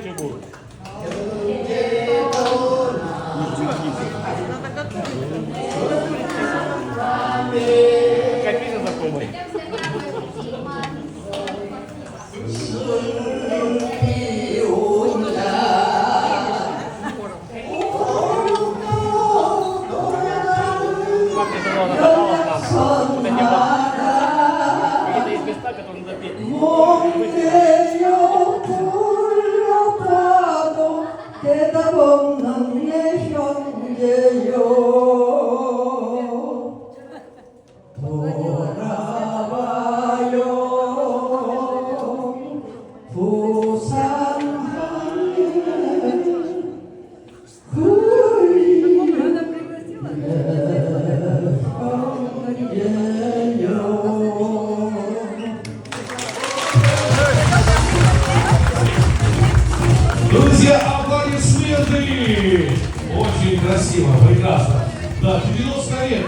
чего? Какая песня знакомая? Как это было 없는 내 현재요 돌아봐요. 부산 하늘 흘리며 은지야. Очень красиво, прекрасно. Да, 90 лет.